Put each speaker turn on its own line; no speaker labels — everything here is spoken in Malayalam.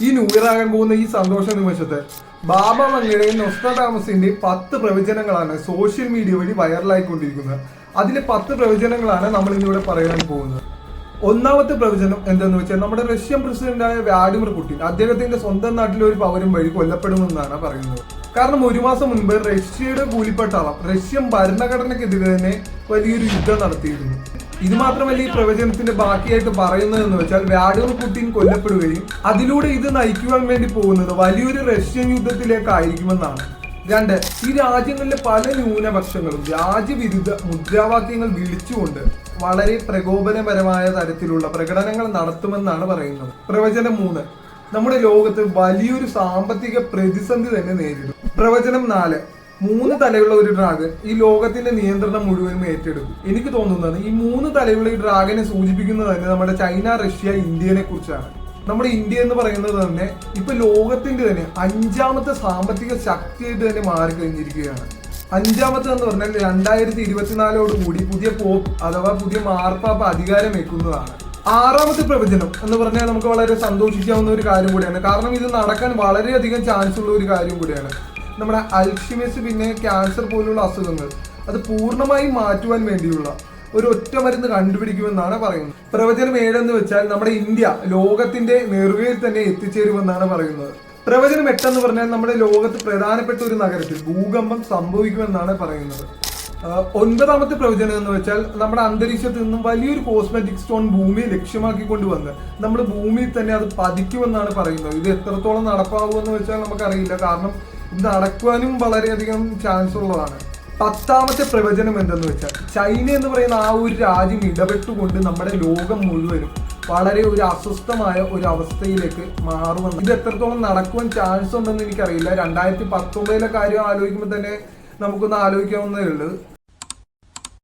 ഈ നൂറാകാൻ പോകുന്ന ഈ സന്തോഷ നിമിഷത്തെ ബാബ മങ്ങയുടെയും നൊസ്ട്രാഡാമസിന്റെയും പത്ത് പ്രവചനങ്ങളാണ് സോഷ്യൽ മീഡിയ വഴി വൈറലായിക്കൊണ്ടിരിക്കുന്നത്. അതിലെ പത്ത് പ്രവചനങ്ങളാണ് നമ്മൾ ഇന്നിവിടെ പറയാൻ പോകുന്നത്. ഒന്നാമത്തെ പ്രവചനം എന്തെന്ന് വെച്ചാൽ നമ്മുടെ റഷ്യൻ പ്രസിഡന്റായ വ്ളാഡിമിർ പുടിൻ അദ്ദേഹത്തിന്റെ സ്വന്തം നാട്ടിലെ ഒരു പൗരൻ വഴി കൊല്ലപ്പെടുമെന്നാണ് പറയുന്നത്. കാരണം ഒരു മാസം മുൻപ് റഷ്യയുടെ കൂലിപ്പെട്ടാളം റഷ്യൻ ഭരണഘടനയ്ക്കെതിരെ തന്നെ വലിയൊരു യുദ്ധം നടത്തിയിരുന്നു. ഇത് മാത്രമല്ല ഈ പ്രവചനത്തിന്റെ ബാക്കിയായിട്ട് പറയുന്നത് എന്ന് വെച്ചാൽ വ്ളാഡിമിർ പുടിൻ കൊല്ലപ്പെടുകയും അതിലൂടെ ഇത് നയിക്കുവാൻ വേണ്ടി പോകുന്നത് വലിയൊരു റഷ്യൻ യുദ്ധത്തിലേക്കായിരിക്കുമെന്നാണ്. രണ്ട് ഈ രാജ്യങ്ങളിലെ പല ന്യൂനപക്ഷങ്ങളും രാജ്യവിരുദ്ധ മുദ്രാവാക്യങ്ങൾ വിളിച്ചുകൊണ്ട് വളരെ പ്രകോപനപരമായ തരത്തിലുള്ള പ്രകടനങ്ങൾ നടത്തുമെന്നാണ് പറയുന്നത്. പ്രവചനം മൂന്ന് നമ്മുടെ ലോകത്ത് വലിയൊരു സാമ്പത്തിക പ്രതിസന്ധി തന്നെ നേരിടും. പ്രവചനം നാല് മൂന്ന് തലയുള്ള ഒരു ഡ്രാഗൺ ഈ ലോകത്തിന്റെ നിയന്ത്രണം മുഴുവനും ഏറ്റെടുക്കും. എനിക്ക് തോന്നുന്നത് ഈ മൂന്ന് തലയുള്ള ഈ ഡ്രാഗനെ സൂചിപ്പിക്കുന്നത് തന്നെ നമ്മുടെ ചൈന റഷ്യ ഇന്ത്യനെ കുറിച്ചാണ്. നമ്മുടെ ഇന്ത്യ എന്ന് പറയുന്നത് തന്നെ ഇപ്പൊ ലോകത്തിന്റെ തന്നെ അഞ്ചാമത്തെ സാമ്പത്തിക ശക്തിയായിട്ട് തന്നെ മാറിക്കഴിഞ്ഞിരിക്കുകയാണ്. അഞ്ചാമത്തെ എന്ന് പറഞ്ഞാൽ രണ്ടായിരത്തി ഇരുപത്തിനാലോട് കൂടി പുതിയ പോപ്പ് അഥവാ പുതിയ മാർപ്പാപ്പ അധികാരം വെക്കുന്നതാണ്. ആറാമത്തെ പ്രവചനം എന്ന് പറഞ്ഞാൽ നമുക്ക് വളരെ സന്തോഷിക്കാവുന്ന ഒരു കാര്യം കൂടിയാണ്. കാരണം ഇത് നടക്കാൻ വളരെയധികം ചാൻസ് ഉള്ള ഒരു കാര്യം കൂടിയാണ്. നമ്മുടെ അൽഷിമിസ് പിന്നെ ക്യാൻസർ പോലുള്ള അസുഖങ്ങൾ അത് പൂർണമായും മാറ്റുവാൻ വേണ്ടിയുള്ള ഒരു ഒറ്റ മരുന്ന് കണ്ടുപിടിക്കുമെന്നാണ് പറയുന്നത്. പ്രവചനം ഏഴെന്ന് വെച്ചാൽ നമ്മുടെ ഇന്ത്യ ലോകത്തിന്റെ നെറുകയിൽ തന്നെ എത്തിച്ചേരുമെന്നാണ് പറയുന്നത്. പ്രവചനം എട്ടെന്ന് പറഞ്ഞാൽ നമ്മുടെ ലോകത്ത് പ്രധാനപ്പെട്ട ഒരു നഗരത്തിൽ ഭൂകമ്പം സംഭവിക്കുമെന്നാണ് പറയുന്നത്. ഒൻപതാമത്തെ പ്രവചനം എന്ന് വെച്ചാൽ നമ്മുടെ അന്തരീക്ഷത്തിൽ നിന്നും വലിയൊരു കോസ്മെറ്റിക് സ്റ്റോൺ ഭൂമിയെ ലക്ഷ്യമാക്കിക്കൊണ്ട് വന്ന് നമ്മൾ ഭൂമിയിൽ തന്നെ അത് പതിക്കുമെന്നാണ് പറയുന്നത്. ഇത് എത്രത്തോളം നടപ്പാകുമെന്ന് വെച്ചാൽ നമുക്കറിയില്ല. കാരണം നടക്കുവാനും വളരെയധികം ചാൻസ് ഉള്ളതാണ്. പത്താമത്തെ പ്രവചനം എന്തെന്ന് വെച്ചാൽ ചൈന എന്ന് പറയുന്ന ആ ഒരു രാജ്യം ഇടപെട്ടുകൊണ്ട് നമ്മുടെ ലോകം മുഴുവനും വളരെ ഒരു അസ്വസ്ഥമായ ഒരു അവസ്ഥയിലേക്ക് മാറുമെന്ന് ഇത് എത്രത്തോളം നടക്കുവാൻ ചാൻസ് ഉണ്ടെന്ന് എനിക്കറിയില്ല. രണ്ടായിരത്തി പത്തൊമ്പതിലെ കാര്യം ആലോചിക്കുമ്പോൾ തന്നെ നമുക്കൊന്ന് ആലോചിക്കാവുന്നതേ ഉള്ളൂ.